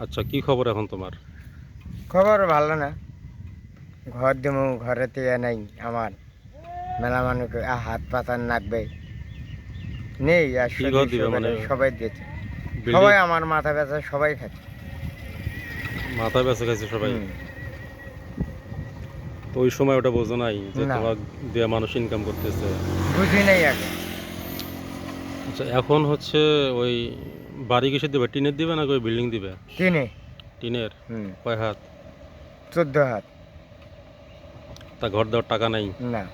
আচ্ছা কি খবর এখন তোমার? খবর ভালো না। ঘর দেবো ঘরে থেকে নেই আমার। মেলা মানুষকে হাত পাতার নাকবে। নেই আর মানে? সবাই দিয়েছে। সবাই আমার মাথা ব্যথা সবাই খাচ্ছে। মাথা বেঁচে গেছে সবাই? তো ওই সময় ওটা বোঝো নাই যে। তোমার দিয়ে মানুষ ইনকাম করতেছে। বুঝি নাই আগে। আচ্ছা এখন হচ্ছে ওই বাড়ি কিসের দিবে টিনের দিবে না ওই বিল্ডিং দিবে? কিনে টিনের? হুম। কয় হাত? চোদ্দ হাত। তা ঘর দেওয়ার টাকা নাই? না।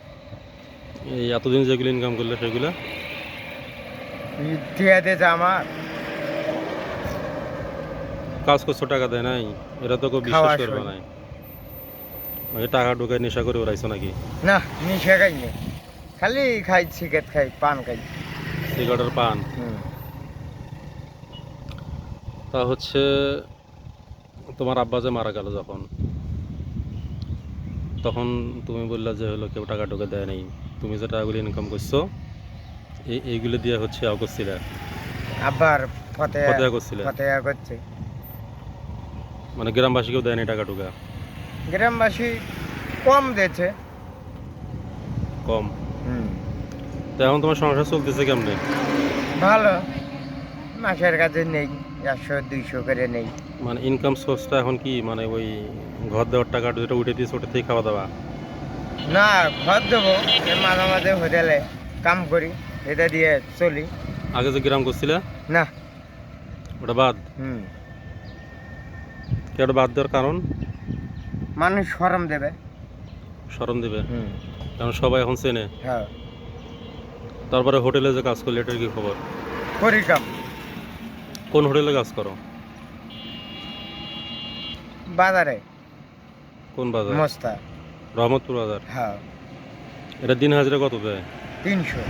এই এতদিন যেগুলো ইনকাম করলে সেগুলো? দিয়ে দিয়েছে আমার কাজ করছ টাকা দেয় নাই? এরা তো কেউ বিশ্বাস করবে। নাই। মানে টাকা ঢুকায় নেশা করে ওরাইছো নাকি? না নিশে খাই খালি খাই সিগারেট খাই পান খাই। সিগারেটের পান? হুম। তা হচ্ছে তোমার আব্বা যে মারা গেল যখন তখন তুমি বললা যে হলো কেউ টাকা ঢুকে দেয় নাই। তুমি যে টাকাগুলো ইনকাম করছ এই এইগুলো দিয়ে হচ্ছে আও করছিলে আবার ফতেয়া করছিলে ফতে করছে মানে গ্রামবাসী কেউ দেয় নাই টাকা? ঢুকা গ্রামবাসী কম দিয়েছে। কম? তো এখন তোমার সংসার চলতেছে কেমনে? ভালো। মাসের কাছে নেই। একশো দুইশো করে নেই। মানে ইনকাম সোর্সটা এখন কি? মানে ওই ঘর দেওয়ার টাকা যেটা উঠে দিয়েছে ওটা থেকে খাওয়া দাওয়া? না ঘর দেবো মাঝে মাঝে হোটেলে কাম করি এটা দিয়ে চলি। আগে যে গ্রাম করছিলে? না। ওটা বাদ? হুম। ওটা বাদ দেওয়ার কারণ? মানুষ সরম দেবে। স্মরণ দেবে? হুম। কারণ সবাই এখন চেনে। হ্যাঁ। তারপরে হোটেলে যে কাজ করলে এটার কি খবর? করি কাম কোন হোটেলে কাজ করো? বাজারে। কোন বাজার? মস্তা রহমতপুর বাজার? হ্যাঁ। এটা দিন হাজিরা কত দেয়? তিনশো।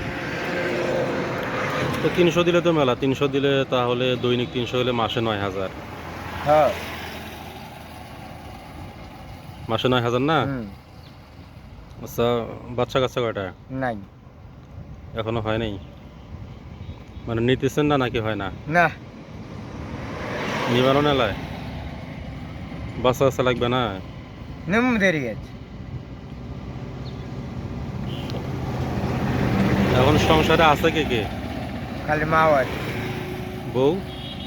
তো তিনশো দিলে তো মেলা তিনশো দিলে তাহলে দৈনিক তিনশো হলে মাসে নয় হাজার। হ্যাঁ। মাসে নয় হাজার না? আচ্ছা বাচ্চা কাচ্চা কয়টা? নাই। এখনও হয় নাই? মানে নিতেছেন না নাকি হয় না? না। নিবারও নেলায় বাচ্চা কাচ্চা লাগবে না। নিম দেরি আছে। এখন সংসারে আছে কে কে? খালি মাও আছে বউ?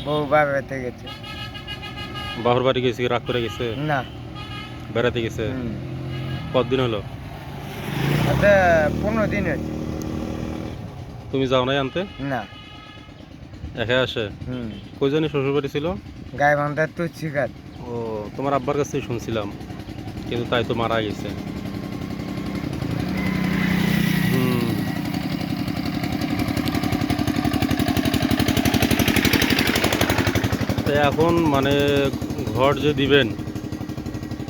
বউ বাবাতে গেছে। বাহুর বাড়ি গেছে রাগ করে গেছে? না। বেড়াতে গেছে? কতদিন হলো? আচ্ছা পনেরো দিন হচ্ছে তুমি যাও নাই আনতে? না। একা আসে? হুম। কই জানি শ্বশুর বাড়ি ছিল? গায়ে বান্ধার তো শিকার ও তোমার আব্বার কাছেই শুনছিলাম কিন্তু তাই তো মারা গেছে। এখন মানে ঘর যে দিবেন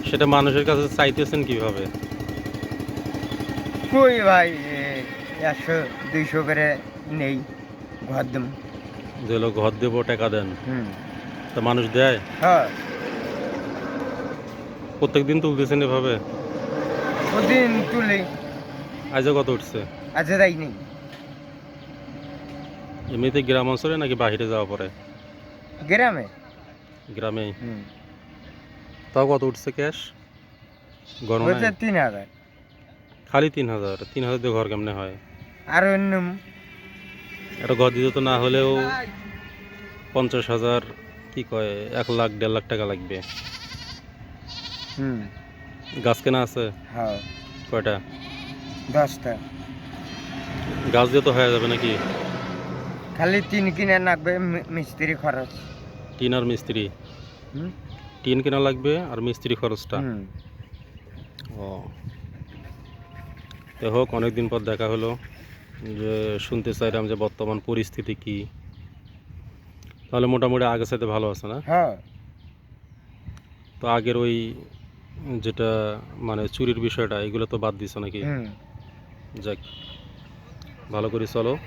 সেটা মানুষের কাছে চাইতেছেন কীভাবে? কই ভাই একশো দুইশো করে নেই ঘর দেব। যে লোক ঘর দেবো টাকা দেন। তা মানুষ দেয়? হ্যাঁ। প্রত্যেক দিন তুলতেছেন এভাবে? ওদিন তুলি। আজও কত উঠছে? তাই নেই এমনিতে গ্রাম অঞ্চলে নাকি বাইরে যাওয়া পরে গ্রামে। গ্রামে তাও কত উঠছে ক্যাশ? গণনা তিন হাজার। খালি তিন হাজার। তিন হাজার দিয়ে ঘর কেমনে হয়? আর অন্য একটা ঘর দিতে তো না হলেও পঞ্চাশ হাজার কি কয় এক লাখ দেড় লাখ টাকা লাগবে। হুম। গাছ কেনা আছে? হ্যাঁ। কয়টা? দশটা। গাছ দিয়ে তো হয়ে যাবে নাকি? খালি তিন কিনে লাগবে মিস্ত্রি খরচ। টিন আর মিস্ত্রি? টিন কেনা লাগবে আর মিস্ত্রি খরচটা? ও। তো হোক অনেকদিন পর দেখা হলো। যে শুনতে চাইলাম যে বর্তমান পরিস্থিতি কি তাহলে মোটামুটি আগের সাথে ভালো আছে না? হ্যাঁ। তো আগের ওই যেটা মানে চুরির বিষয়টা এগুলো তো বাদ দিছো নাকি? যাক ভালো করে চলো।